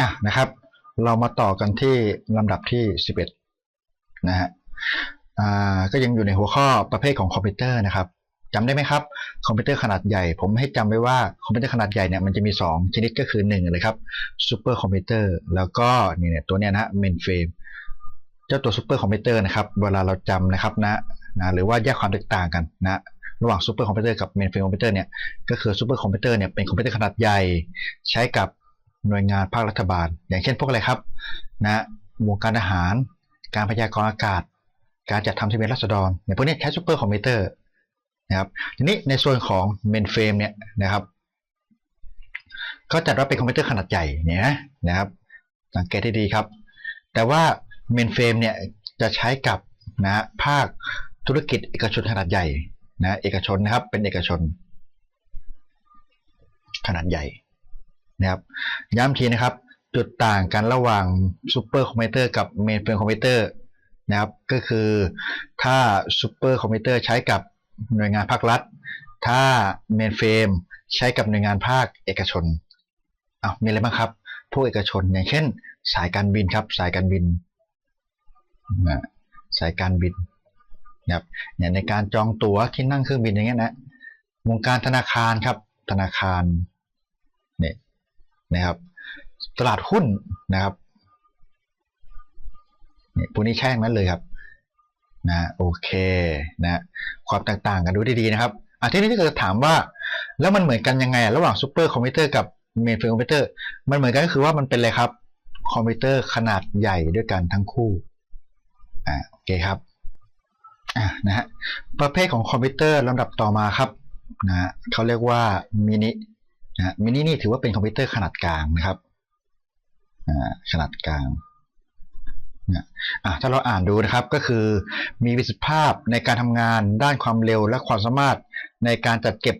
อะนะครับ เรามาต่อกันที่ลำดับที่ 11 นะฮะอ่าก็ยังอยู่ในหัวข้อประเภทของคอมพิวเตอร์นะครับจำได้ไหมครับ คอมพิวเตอร์ขนาดใหญ่ ผมให้จำไว้ว่าคอมพิวเตอร์ขนาดใหญ่เนี่ยมันจะมี 2 ชนิดก็คือ1เลยครับซูเปอร์คอมพิวเตอร์แล้วก็นี่เนี่ยตัวเนี้ยนะเมนเฟรมเจ้าตัวซูเปอร์คอมพิวเตอร์นะครับเวลาเราจำนะครับนะนะหรือว่าแยกความแตกต่างกันนะระหว่างซูเปอร์คอมพิวเตอร์กับเมนเฟรมคอมพิวเตอร์เนี่ยก็คือซูเปอร์คอมพิวเตอร์เนี่ยเป็นคอมพิวเตอร์ขนาดใหญ่ ใช้กับ หน่วยงานภาครัฐบาล อย่างเช่นพวกอะไรครับนะวงการอาหาร การพยากรณ์อากาศ การจัดทำทะเบียนราษฎรเนี่ยพวกนี้ใช้ซูเปอร์คอมพิวเตอร์นะครับทีนี้ในส่วนของเมนเฟรมเนี่ยนะครับก็จัดว่าเป็นคอมพิวเตอร์ขนาดใหญ่เนี่ยนะนะครับ สังเกตให้ดีครับ แต่ว่าเมนเฟรมเนี่ยจะใช้กับนะภาคธุรกิจเอกชนขนาดใหญ่นะเอกชนนะครับเป็นเอกชนขนาดใหญ่ นะครับ ย้ำทีนะครับ จุดต่างกันระหว่างซูเปอร์คอมพิวเตอร์กับเมนเฟรมคอมพิวเตอร์นะครับ ก็คือถ้าซูเปอร์คอมพิวเตอร์ใช้กับหน่วยงานภาครัฐ ถ้าเมนเฟรมใช้กับหน่วยงานภาคเอกชนเอามีอะไรบ้างครับ พวกเอกชนอย่างเช่น สายการบินครับ สายการบินนะสายการบินนะครับอย่างในการจองตั๋วที่นั่งเครื่องบินอย่างเงี้ยนะวงการธนาคารครับ ธนาคารเนี่ย นะครับ ตลาดหุ้นนะครับนี่พวกนี้ใช่งนั้นเลยครับนะโอเคนะความต,ต่างกันดูดีๆนะครับอะทีนี้ถ้าเกิดถามว่า แล้วมันเหมือนกันยังไง ระหว่างซูเปอร์คอมพิวเตอร์กับเมนเฟรมคอมพิวเตอร์มันเหมือนกันก็คือว่ามันเป็นอะไรครับ คอมพิวเตอร์ขนาดใหญ่ด้วยกันทั้งคู่อ่าโอเคครับอ่านะฮะประเภทของคอมพิวเตอร์ลำดับต่อมาครับนะเขาเรียกว่ามินิ นะมินินี่ถือว่าเป็นคอมพิวเตอร์ขนาดกลางนะครับขนาดกลางนะอะถ้าเราอ่านดูนะครับก็คือมีประสิทธิภาพในการทำงานด้านความเร็วและความสามารถในการจัดเก็บ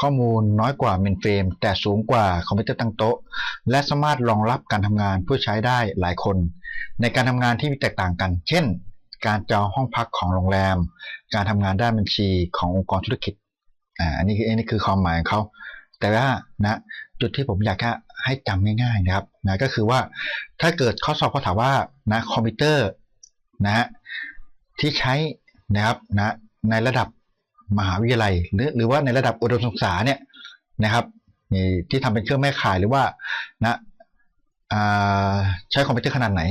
ข้อมูลน้อยกว่าเมนเฟรมแต่สูงกว่าคอมพิวเตอร์ตั้งโต๊ะ และสามารถรองรับการทำงานผู้ใช้ได้หลายคน ในการทำงานที่มีแตกต่างกัน เช่น การจองห้องพักของโรงแรม การทำงานด้านบัญชีขององค์กรธุรกิจอ่าอันนี้คืออันนี้คือความหมายของเขา แต่ว่านะจุดที่ผมอยากให้จำง่ายๆนะครับนะก็คือว่าถ้าเกิดข้อสอบเขาถามว่านะคอมพิวเตอร์นะฮะที่ใช้นะครับนะในระดับมหาวิทยาลัย หรือหรือว่าในระดับอุดมศึกษาเนี่ยนะครับนี่ที่ทำเป็นเครื่องแม่ข่ายหรือว่านะใช้คอมพิวเตอร์ขนาดไหน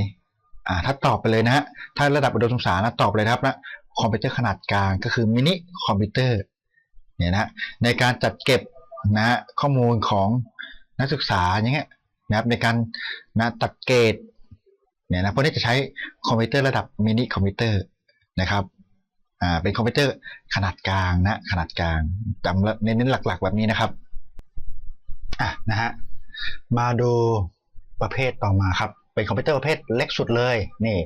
อ่าถ้าตอบไปเลยนะฮะถ้าระดับอุดมศึกษานะตอบเลยนะครับนะคอมพิวเตอร์ขนาดกลางก็คือมินิคอมพิวเตอร์เนี่ยนะในการจัดเก็บ นะข้อมูลของนักศึกษาอย่างเงี้ยนะครับในการนะตัดเกรดเนี่ยนะพวกนี้จะใช้คอมพิวเตอร์ระดับมินิคอมพิวเตอร์นะครับอ่าเป็นคอมพิวเตอร์ขนาดกลางนะขนาดกลางจำเน้นหลักๆ แบบนี้นะครับอะนะฮะมาดูประเภทต่อมาครับ เป็นคอมพิวเตอร์ประเภทเล็กสุดเลยนี่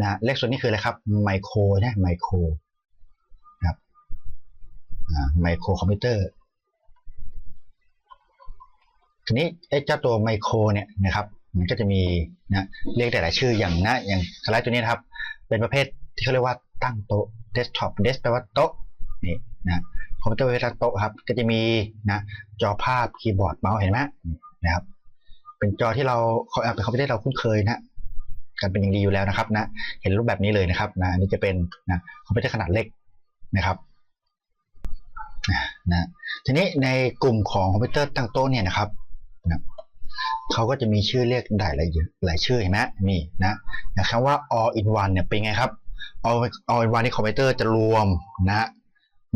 นะเล็กสุดนี่คืออะไรครับไมโครใช่ไมโครครับไมโครคอมพิวเตอร์ ทีนี้ไอ้เจ้าตัวไมโครเนี่ยนะครับมันก็จะมีนะเรียกแต่ละชื่ออย่างนะอย่างสไลด์ตัวนี้นะครับ เป็นประเภทที่เขาเรียกว่าตั้งโต๊ะเดสก์ท็อปเดสแปลว่าโต๊ะนี่นะคอมพิวเตอร์ประเภทตั้งโต๊ะครับ ก็จะมีนะจอภาพคีย์บอร์ดเมาส์เห็นไหมนะครับ เป็นจอที่เราเป็นคอมพิวเตอร์เราคุ้นเคยนะกันเป็นอย่างดีอยู่แล้วนะครับนะเห็นรูปแบบนี้เลยนะครับนะนี่จะเป็นนะคอมพิวเตอร์ขนาดเล็กนะครับนะทีนี้ในกลุ่มของคอมพิวเตอร์ตั้งโต๊ะเนี่ยนะครับ นะเขาก็จะมีชื่อเรียกได้หลายหลายชื่อเห็นไหมนี่นะอย่างคำว่า all in one เนี่ยเป็นไงครับ all all in one นี่คอมพิวเตอร์จะรวมนะ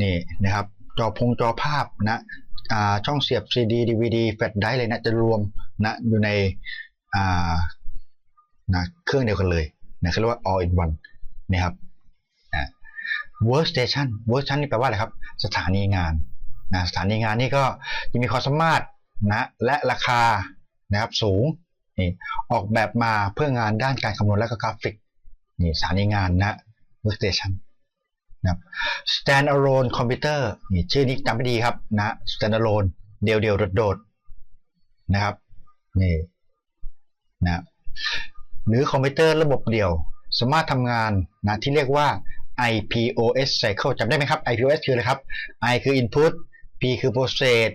นี่นะครับจอพงจอภาพนะช่องเสียบ CD DVD แฟลชไดร์เลยนะจะรวมนะอยู่ในนะเครื่องเดียวกันเลยนะเขาเรียกว่า all in one นะครับ workstation workstation นี่แปลว่าอะไรครับ สถานีงานนะสถานีงานนี่ก็จะมีความสามารถ นะและราคานะครับสูงนี่ออกแบบมาเพื่องานด้านการคำนวณและก็กราฟิกนี่สถานีงานนะ workstation นะครับ stand alone computer นี่ชื่อนี้จำไม่ดีครับนะ stand alone เดียวเดียวโดดๆนะครับนี่นะหรือคอมพิวเตอร์ระบบเดี่ยว สามารถทำงานนะที่เรียกว่า IPOS cycle จำได้ไหมครับ IPOS คืออะไรครับ I คือ input P คือ process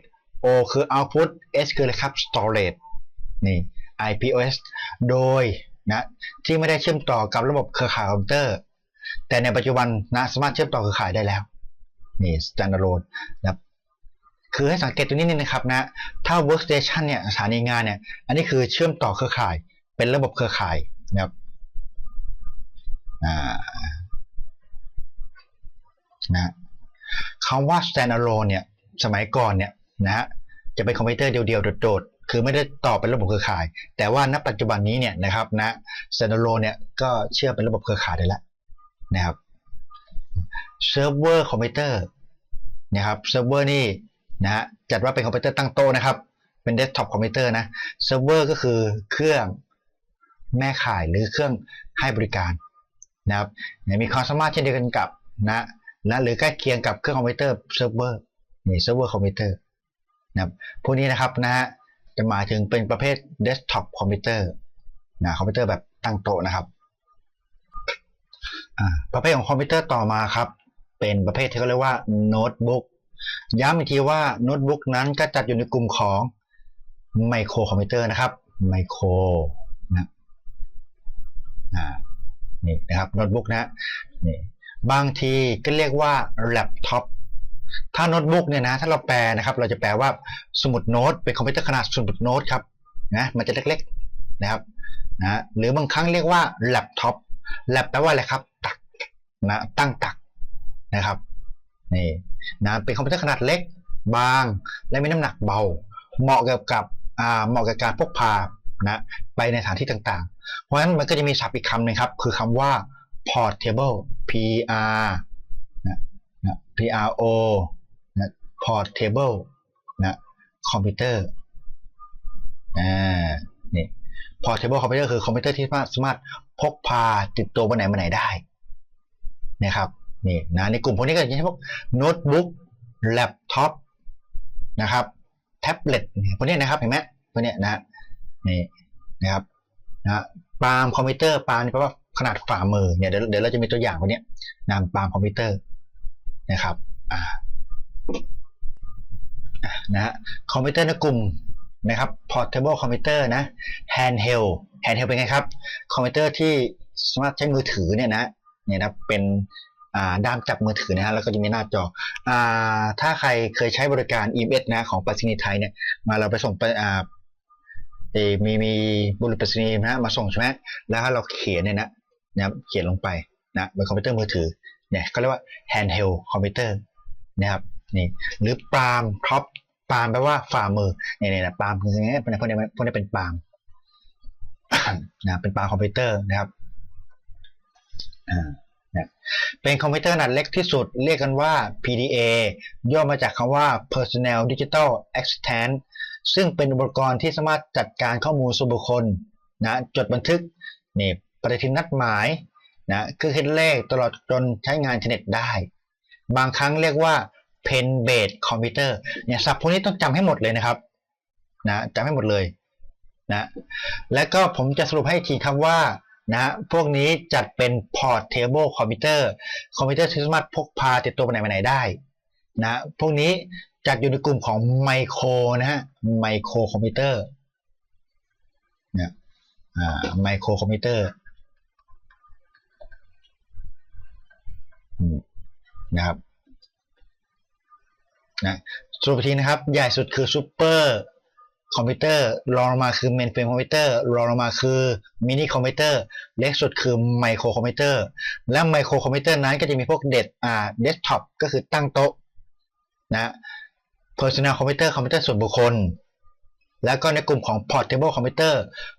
O คือ output S คืออะไรครับ storage นี่ IPOS โดยนะที่ไม่ได้เชื่อมต่อกับระบบเครือข่ายคอมพิวเตอร์ แต่ในปัจจุบันนะสามารถเชื่อมต่อเครือข่ายได้แล้ว นี่ standalone นะครับคือให้สังเกตตรงนี้นิดนะครับนะ ถ้า workstation เนี่ยสถานีงานเนี่ย อันนี้คือเชื่อมต่อเครือข่าย เป็นระบบเครือข่ายนะครับนะคำว่า standalone เนี่ย สมัยก่อนเนี่ย นะฮะจะเป็นคอมพิวเตอร์เดียวๆโดดๆคือไม่ได้ต่อเป็นระบบเครือข่าย แต่ว่าณปัจจุบันนี้เนี่ยนะครับนะ standalone เนี่ยก็เชื่อเป็นระบบเครือข่ายได้แล้วนะครับเซิร์ฟเวอร์คอมพิวเตอร์นะครับเซิร์ฟเวอร์นี่นะฮะจัดว่าเป็นคอมพิวเตอร์ตั้งโต๊ะนะครับ เป็นเดสก์ท็อปคอมพิวเตอร์นะเซิร์ฟเวอร์ก็คือเครื่องแม่ข่ายหรือเครื่องให้บริการนะครับมีความสามารถเช่นเดียวกันกับนะนะหรือใกล้เคียงกับเครื่องคอมพิวเตอร์เซิร์ฟเวอร์นี่เซิร์ฟเวอร์คอมพิวเตอร์ นะครับพวกนี้นะครับนะฮะจะหมายถึงเป็นประเภทเดสก์ท็อปคอมพิวเตอร์นะคอมพิวเตอร์แบบตั้งโต๊ะนะครับประเภทของคอมพิวเตอร์ต่อมาครับ เป็นประเภทที่เขาเรียกว่าโน้ตบุ๊กย้ำอีกทีว่าโน้ตบุ๊กนั้นก็จัดอยู่ในกลุ่มของไมโครคอมพิวเตอร์นะครับไมโครนะนี่นะครับโน้ตบุ๊กนะนี่บางทีก็เรียกว่าแล็ปท็อป ถ้าโน้ตบุ๊กเนี่ยนะถ้าเราแปลนะครับ เราจะแปลว่าสมุดโน้ตเป็นคอมพิวเตอร์ขนาดสมุดโน้ตครับนะมันจะเล็กๆนะครับนะหรือบางครั้งเรียกว่าแล็ปท็อปแล็ปแปลว่าอะไรครับตักนะตั้งตักนะครับนี่นะเป็นคอมพิวเตอร์ขนาดเล็ก บาง และมีน้ำหนักเบา เหมาะกับกับอ่าเหมาะกับการพกพานะไปในสถานที่ต่างๆ เพราะฉะนั้นมันก็จะมีศัพท์อีกคำหนึ่งครับ คือคำว่า portable p r p r o นะ portable นะคอมพิวเตอร์อ่านี่ portable คอมพิวเตอร์คือคอมพิวเตอร์ที่สามารถพกพาติดตัวไปไหนมาไหนได้นะครับนี่นะในกลุ่มพวกนี้ก็จะใช้พวกโน้ตบุ๊กแล็ปท็อปนะครับแท็บเล็ตพวกนี้นะครับเห็นไหมพวกนี้นะนี่นะครับนะปาล์มคอมพิวเตอร์ปาล์มนี่แปลว่าขนาดฝ่ามือเนี่ยเดี๋ยวเดี๋ยวเราจะมีตัวอย่างพวกนี้นามปาล์มคอมพิวเตอร์ นะครับอ่านะฮะคอมพิวเตอร์ในกลุ่มนะครับ portable คอมพิวเตอร์นะ handheld handheld เป็นไงครับ คอมพิวเตอร์ที่สามารถใช้มือถือเนี่ยนะเนี่ยนะเป็นด้ามจับมือถือนะฮะแล้วก็จะมีหน้าจออถ้าใครเคยใช้บริการ EMS นะของปรษณีย์ไทยเนี่ยมาเราไปส่งไปอ่ามีมีบุรุษไปรษณีย์นะมาส่งใช่ไหมแล้วเราเขียนเนี่ยนะนะเขียนลงไปนะบนคอมพิวเตอร์มือถือ เนี่ยก็เรียกว่า handheld คอมพิวเตอร์นะครับนี่หรือปาล์มท็อปปาล์มแปลว่าฝ่ามือเนี่ยเนี่ยนะปาล์มคืออย่างเงี้ยพวกนี้พวกนี้เป็นปาล์มนะเป็นปาล์มคอมพิวเตอร์นะครับอ่านะเป็นคอมพิวเตอร์ขนาดเล็กที่สุดเรียกกันว่า PDA ย่อมาจากคำว่า Personal Digital Assistant ซึ่งเป็นอุปกรณ์ที่สามารถจัดการข้อมูลส่วนบุคคลนะจดบันทึกนี่ปฏิทินนัดหมาย นะคือคิดเลขตลอดจนใช้งานอินเทอร์เน็ตได้ บางครั้งเรียกว่า Pen Based Computer เนี่ยศัพท์พวกนี้ต้องจำให้หมดเลยนะครับนะจำให้หมดเลยนะและก็ผมจะสรุปให้ทีครับว่านะพวกนี้จัดเป็น portable computer คอมพิวเตอร์ที่สามารถพกพาติดตัวไปไหนมาไหนได้นะพวกนี้จัดอยู่ในกลุ่มของไมโครนะฮะไมโครคอมพิวเตอร์นะอ่าไมโครคอมพิวเตอร์ นะครับนะสรุปทีนะครับ ใหญ่สุดคือซูเปอร์คอมพิวเตอร์รองลงมาคือเมนเฟรมคอมพิวเตอร์รองลงมาคือมินิคอมพิวเตอร์เล็กสุดคือไมโครคอมพิวเตอร์และไมโครคอมพิวเตอร์นั้นก็จะมีพวกเด็ดอ่าเดสก์ท็อปก็คือตั้งโต๊ะนะ Personal Computer คอมพิวเตอร์ส่วนบุคคล แล้วก็ในกลุ่มของ Portable Computer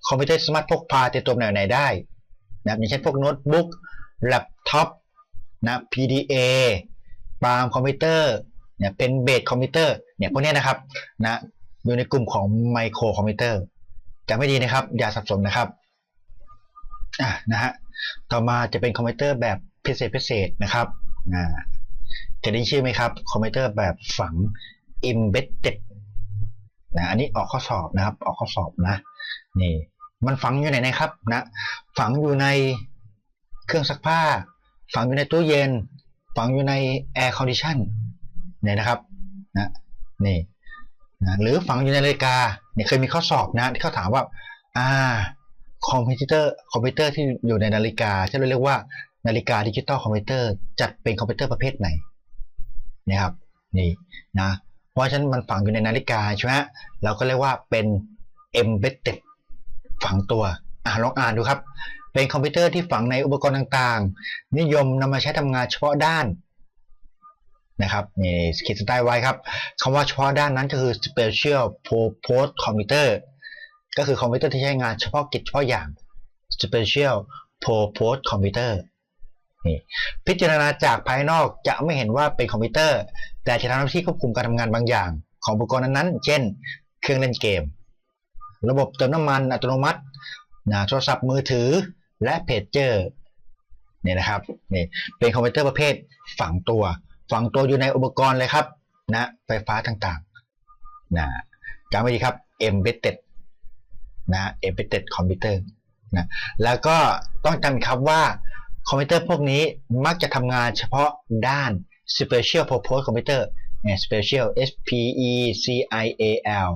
คอมพิวเตอร์สามารถพกพาติดตัวไหนไหนได้นะอย่างเช่นพวกโน้ตบุ๊กแล็ปท็อป นะ PDA ปาล์มคอมพิวเตอร์เนี่ยเป็นเบสคอมพิวเตอร์เนี่ยพวกนี้นะครับนะอยู่ในกลุ่มของไมโครคอมพิวเตอร์จำไม่ดีนะครับ อย่าสับสนนะครับอะนะฮะต่อมาจะเป็นคอมพิวเตอร์แบบพิเศษพิเศษนะครับอ่าจะได้ชื่อไหมครับคอมพิวเตอร์แบบฝัง embedded นะอันนี้ออกข้อสอบนะครับ ออกข้อสอบนะนี่มันฝังอยู่ไหนนะครับนะฝังอยู่ในเครื่องซักผ้า ฝังอยู่ในตู้เย็น ฝังอยู่ใน air condition เนี่ยนะครับนะนี่นะหรือฝังอยู่ในนาฬิกาเนี่ยเคยมีข้อสอบนะที่เขาถามว่าอ่าคอมพิวเตอร์คอมพิวเตอร์ที่อยู่ในนาฬิกาที่เราเรียกว่านาฬิกาดิจิตอลคอมพิวเตอร์จัดเป็นคอมพิวเตอร์ประเภทไหนนะครับนี่นะเพราะฉะนั้นมันฝังอยู่ในนาฬิกาใช่ไหมเราก็เรียกว่าเป็น embedded ฝังตัวอ่าลองอ่านดูครับ เป็นคอมพิวเตอร์ที่ฝังในอุปกรณ์ต่างๆ นิยมนำมาใช้ทำงานเฉพาะด้านนะครับนี่ขีดเส้นใต้ไว้ครับคำว่าเฉพาะด้านนั้นก็คือ special purpose computer ก็คือคอมพิวเตอร์ที่ใช้งานเฉพาะกิจเฉพาะอย่าง special purpose computer นี่พิจารณาจากภายนอกจะไม่เห็นว่าเป็นคอมพิวเตอร์ แต่จะทำหน้าที่ควบคุมการทำงานบางอย่าง ของอุปกรณ์นั้นๆ เช่น เครื่องเล่นเกม ระบบเติมน้ำมันอัตโนมัตินะโทรศัพท์มือถือ และเพจเจอร์เนี่ยนะครับนี่เป็นคอมพิวเตอร์ประเภทฝังตัว ฝังตัวอยู่ในอุปกรณ์เลยครับนะไฟฟ้าต่างๆนะจำไว้ดีครับ embedded นะ embedded computer นะแล้วก็ต้องจำครับว่าคอมพิวเตอร์พวกนี้มักจะทำงานเฉพาะด้าน special purpose computer เนี่ย special S P E C I A L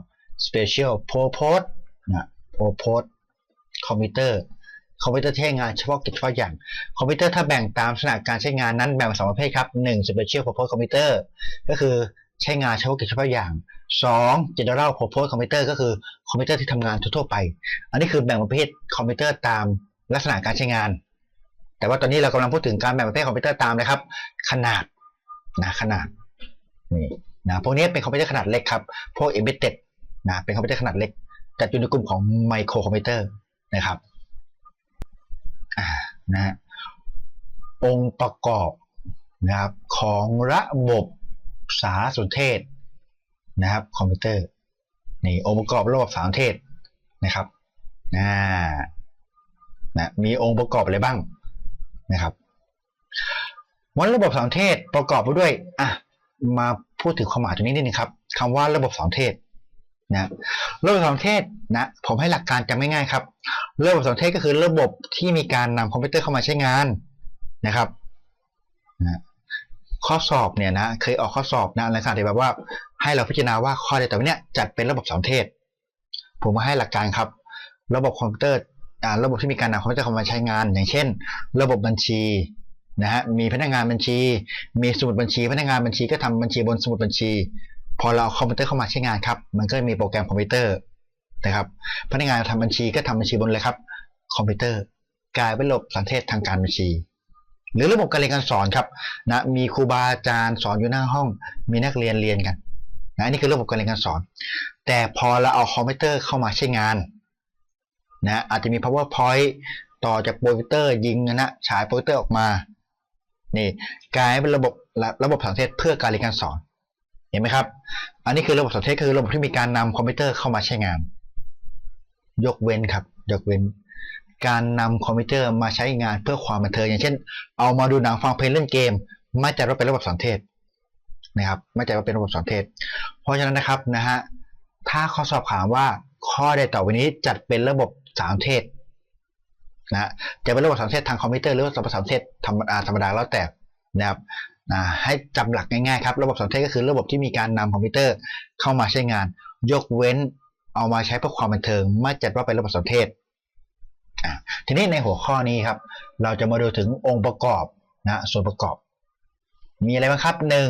special purpose นะ purpose คอมพิวเตอร์ คอมพิวเตอร์ที่ใช้งานเฉพาะกิจเฉพาะอย่างคอมพิวเตอร์ถ้าแบ่งตามลักษณะการใช้งานนั้นแบ่งเป็นสองประเภทครับ1 special purpose computer ก็คือใช้งานเฉพาะกิจเฉพาะอย่าง 2 general purpose computer ก็คือคอมพิวเตอร์ที่ทำงานทั่วๆไป อันนี้คือแบ่งประเภทคอมพิวเตอร์ตามลักษณะการใช้งาน แต่ว่าตอนนี้เรากำลังพูดถึงการแบ่งประเภทคอมพิวเตอร์ตามนะครับ ขนาดนะขนาดนี่นะพวกนี้เป็นคอมพิวเตอร์ขนาดเล็กครับ พวก embedded นะเป็นคอมพิวเตอร์ขนาดเล็กจัดอยู่ในกลุ่มของไมโครคอมพิวเตอร์นะครับ นะองค์ประกอบนะครับของระบบสารสนเทศนะครับคอมพิวเตอร์นี่องค์ประกอบระบบสารสนเทศนะครับอ่านะมีองค์ประกอบอะไรบ้างนะครับวันระบบสารสนเทศประกอบไปด้วยอะมาพูดถึงความหมายตรงนี้นิดนึงครับคำว่าระบบสารสนเทศ นะระบบสารสนเทศนะผมให้หลักการจำง่ายๆครับระบบสารสนเทศก็คือระบบที่มีการนำคอมพิวเตอร์เข้ามาใช้งานนะครับนะข้อสอบเนี่ยนะเคยออกข้อสอบนะในขณะที่แบบว่าให้เราพิจารณาว่าข้อใดต่อไปเนี้ยจัดเป็นระบบสารสนเทศ ผมมาให้หลักการครับ ระบบคอมพิวเตอร์อ่าระบบที่มีการนำคอมพิวเตอร์เข้ามาใช้งาน อย่างเช่น ระบบบัญชีนะฮะมีพนักงานบัญชี มีสมุดบัญชี พนักงานบัญชีก็ทำบัญชีบนสมุดบัญชี พอเราเอาคอมพิวเตอร์เข้ามาใช้งานครับ มันก็จะมีโปรแกรมคอมพิวเตอร์นะครับพนักงานทำบัญชีก็ทำบัญชีบนเลยครับ คอมพิวเตอร์กลายเป็นระบบสันเทศทางการบัญชี หรือระบบการเรียนการสอนครับนะมีครูบาอาจารย์สอนอยู่หน้าห้อง มีนักเรียนเรียนกันนะนี่คือระบบการเรียนการสอน แต่พอเราเอาคอมพิวเตอร์เข้ามาใช้งานนะอาจจะมี powerpoint ต่อจากโปรเจคเตอร์ยิงนะฉายโปรเจคเตอร์ออกมานี่กลายเป็นระบบระบบสันเทศเพื่อการเรียนการสอน เห็นไหมครับ อันนี้คือระบบสันเทคือระบบที่มีการนำคอมพิวเตอร์เข้ามาใช้งาน ยกเว้นครับ ยกเว้น การนำคอมพิวเตอร์มาใช้งานเพื่อความบันเทิงอย่างเช่น เอามาดูหนังฟังเพลงเล่นเกม ไม่จัดว่าเป็นระบบสันเทศนะครับ ไม่จัดว่าเป็นระบบสันเทศ เพราะฉะนั้นนะครับนะฮะ ถ้าข้อสอบถามว่าข้อใดต่อไปนี้จัดเป็นระบบสามเทศนะจะเป็นระบบสามเทศทางคอมพิวเตอร์หรือระบบสามเทศธรรมดาธรรมดาแล้วแต่นะครับ ให้จำหลักง่ายๆครับระบบสัมเทศก็คือระบบที่มีการนำคอมพิวเตอร์เข้ามาใช้งาน ยกเว้นเอามาใช้เพื่อความบันเทิงไม่จัดว่าเป็นระบบสัมเทศทีนี้ในหัวข้อนี้ครับ เราจะมาดูถึงองค์ประกอบนะส่วนประกอบ มีอะไรบ้างครับหนึ่ง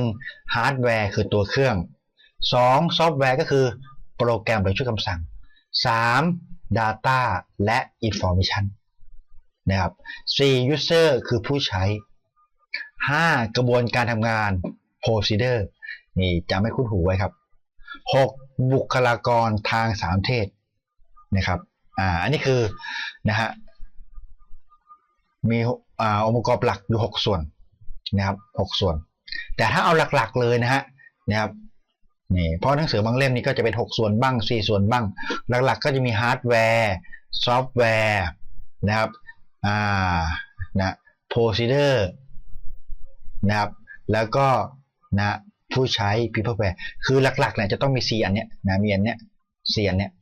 ฮาร์ดแวร์คือตัวเครื่องสองซอฟต์แวร์ก็คือโปรแกรมหรือชุดคำสั่งสาม Data และ Information นะครับ4 User คือผู้ใช้ 5. กระบวนการทำงาน procedure นี่จำให้คุ้นหูไว้ครับ 6. บุคลากรทางสามเทศนะครับอ่าอันนี้คือนะฮะมีอ่าองค์ประกอบหลักอยู่ 6 ส่วนนะครับ6ส่วน แต่ถ้าเอาหลักๆเลยนะฮะนะครับนี่เพราะหนังสือบางเล่มนี้ก็จะเป็น 6 ส่วนบ้าง 4 ส่วนบ้าง หลักๆ ก็จะมีฮาร์ดแวร์ซอฟต์แวร์นะครับอ่านะ procedure นะครับ แล้วก็นะผู้ใช้ peopleware คือหลักๆเนี่ยจะต้องมี4อันเนี้ยนะมีอันเนี้ย4อันเนี้ย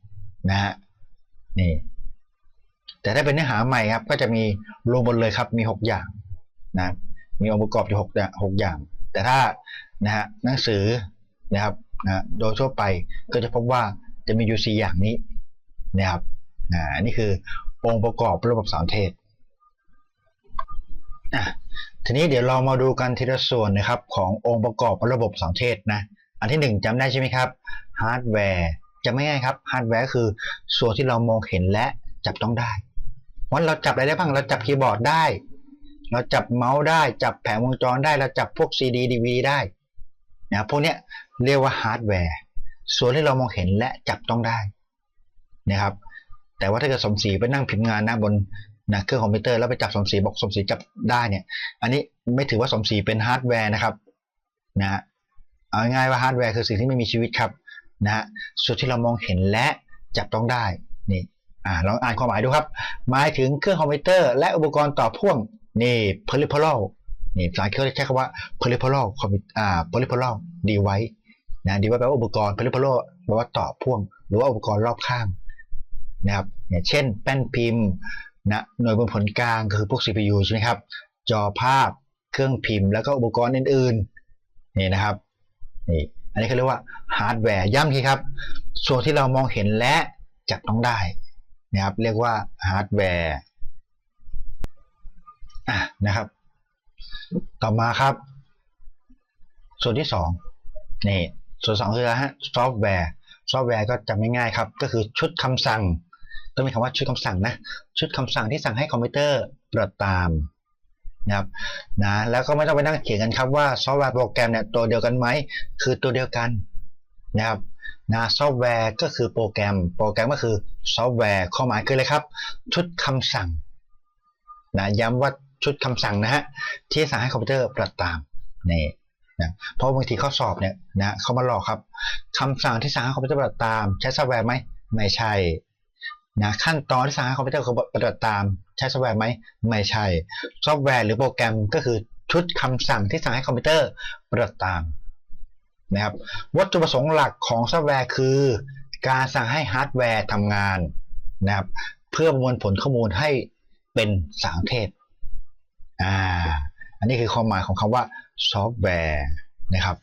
นะฮะนี่แต่ถ้าเป็นเนื้อหาใหม่ครับ ก็จะมีรวมหมดเลยครับ มี 6 อย่างนะมีองค์ประกอบอยู่6อย่าง6อย่าง แต่ถ้านะฮะหนังสือนะครับนะโดยทั่วไปก็จะพบว่าจะมีอยู่4อย่างนี้นะครับอ่านนี้คือองค์ประกอบระบบสามเทศอะ ทีนี้เดี๋ยวเรามาดูกันทีละส่วนนะครับขององค์ประกอบระบบสามเทศนะ อันที่หนึ่งจำได้ใช่ไหมครับ ฮาร์ดแวร์จะไม่ง่ายครับ ฮาร์ดแวร์คือส่วนที่เรามองเห็นและจับต้องได้วันเราจับอะไรได้บ้าง เราจับคีย์บอร์ดได้ เราจับเมาส์ได้ จับแผงวงจรได้ เราจับพวกซีดีดีวีได้นะพวกเนี้ยเรียกว่าฮาร์ดแวร์ ส่วนที่เรามองเห็นและจับต้องได้นะครับ แต่ว่าถ้าเกิดสมศรีไปนั่งพิมพ์งานนะบน นะเครื่องคอมพิวเตอร์แล้วไปจับสมศรีบอกสมศรีจับได้เนี่ยอันนี้ไม่ถือว่าสมศรีเป็นฮาร์ดแวร์นะครับนะฮะเอาง่ายว่าฮาร์ดแวร์คือสิ่งที่ไม่มีชีวิตครับนะฮะส่วนที่เรามองเห็นและจับต้องได้นี่อ่าลองอ่านความหมายดูครับหมายถึงเครื่องคอมพิวเตอร์และอุปกรณ์ต่อพ่วงนี่ peripheral นี่ภาษาเขาใช้คำว่า peripheral คอมพิวอ่า peripheral device นะ device แปลว่าอุปกรณ์ peripheral แปลว่าต่อพ่วง หรือว่าอุปกรณ์รอบข้างนะครับเนี่ยเช่น แป้นพิมพ์ นะหน่วยบนผลกลางคือพวก CPU ใช่ไหมครับ จอภาพ เครื่องพิมพ์ แล้วก็อุปกรณ์อื่นๆ นี่นะครับ นี่ อันนี้เขาเรียกว่าฮาร์ดแวร์ ย้ำทีครับ ส่วนที่เรามองเห็นและจับต้องได้นะครับ เรียกว่าฮาร์ดแวร์อะนะครับ ต่อมาครับ ส่วนที่สองนี่ ส่วนสองคืออะไรฮะ ซอฟต์แวร์ ซอฟต์แวร์ก็จำง่ายๆครับ ก็คือชุดคำสั่ง ต้องมีคำว่าชุดคำสั่งนะ ชุดคำสั่งที่สั่งให้คอมพิวเตอร์ปฏิบัติตามนะครับนะแล้วก็ไม่ต้องไปนั่งเขียนกันครับว่าซอฟต์แวร์โปรแกรมเนี่ยตัวเดียวกันไหมคือตัวเดียวกันนะครับนะซอฟต์แวร์ก็คือโปรแกรม โปรแกรมก็คือซอฟต์แวร์ข้อหมายคืออะไรครับ ชุดคำสั่งนะย้ำว่าชุดคำสั่งนะฮะที่สั่งให้คอมพิวเตอร์ปฏิบัติตามนี่นะเพราะบางทีข้อสอบเนี่ยนะเขามาหลอกครับคำสั่งที่สั่งให้คอมพิวเตอร์ปฏิบัติตาม ใช้ซอฟต์แวร์ไหมไม่ใช่ นะขั้นตอนที่สั่งให้คอมพิวเตอร์ปฏิบัติตามใช้ซอฟต์แวร์ไหมไม่ใช่ซอฟต์แวร์หรือโปรแกรมก็คือชุดคำสั่งที่สั่งให้คอมพิวเตอร์ปฏิบัติตามนะครับวัตถุประสงค์หลักของซอฟต์แวร์คือ การสั่งให้ฮาร์ดแวร์ทำงานนะครับเพื่อประมวลผลข้อมูลให้เป็นสางเทศอ่าอันนี้คือความหมายของคำว่าซอฟต์แวร์นะครับ